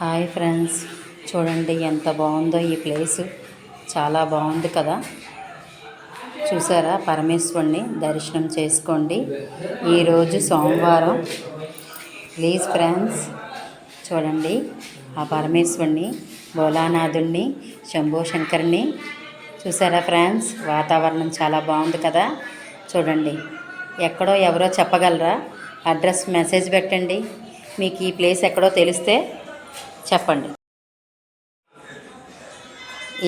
Hi friends. చూడండి ఎంత బాగుందో ఈ ప్లేస్. చాలా బాగుంది కదా. చూసారా? పరమేశ్వరుణ్ణి దర్శనం చేసుకోండి. ఈరోజు సోమవారం. ప్లీజ్ ఫ్రెండ్స్ చూడండి. ఆ పరమేశ్వరుణ్ణి భోలానాథుణ్ణి శంభోశంకర్ని చూసారా ఫ్రెండ్స్? వాతావరణం చాలా బాగుంది కదా. చూడండి. ఎక్కడో ఎవరో చెప్పగలరా? అడ్రస్ మెసేజ్ పెట్టండి. మీకు ఈ ప్లేస్ ఎక్కడో తెలిస్తే చెప్పండి.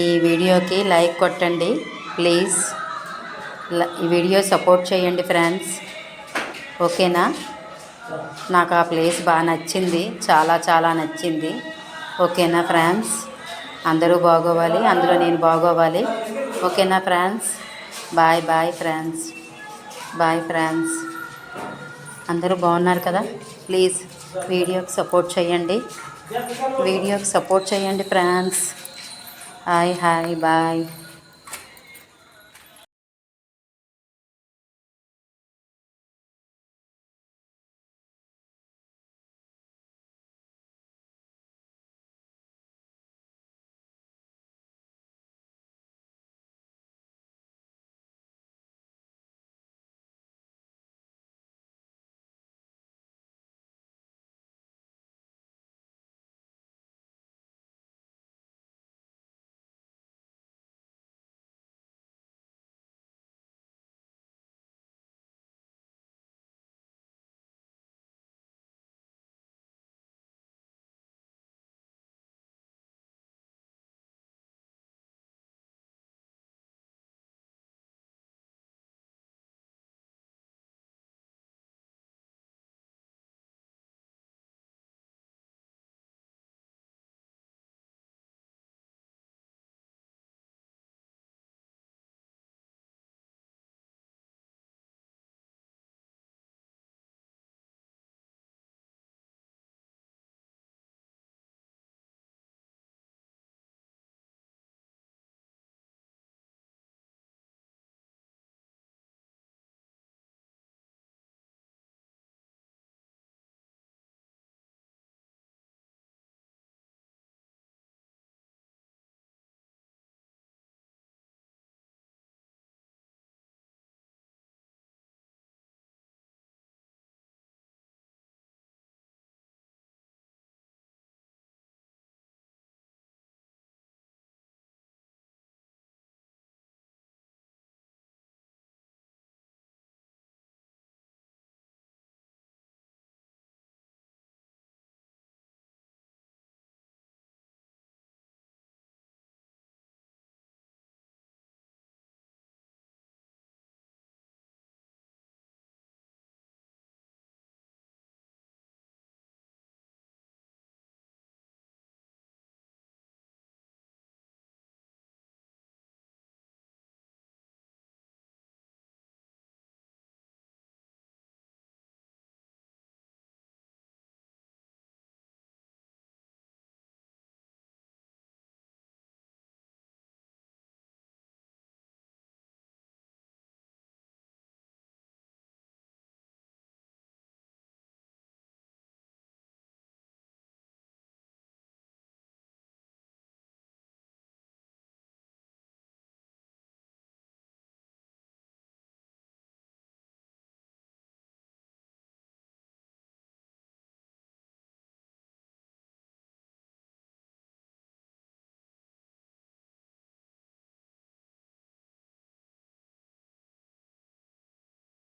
ఈ వీడియోకి లైక్ కొట్టండి ప్లీజ్. ఈ వీడియో సపోర్ట్ చేయండి ఫ్రెండ్స్. ఓకేనా? నాకు ఆ ప్లేస్ బాగా నచ్చింది చాలా చాలా నచ్చింది. ఓకేనా ఫ్రెండ్స్? అందరూ బాగోవాలి అందులో నేను బాగోవాలి. ఓకేనా friends? Bye bye friends. Bye friends. అందరూ బాగున్నారు కదా? ప్లీజ్ వీడియోకి సపోర్ట్ చేయండి. వీడియోకి సపోర్ట్ చేయండి ఫ్రెండ్స్. Hi hi bye.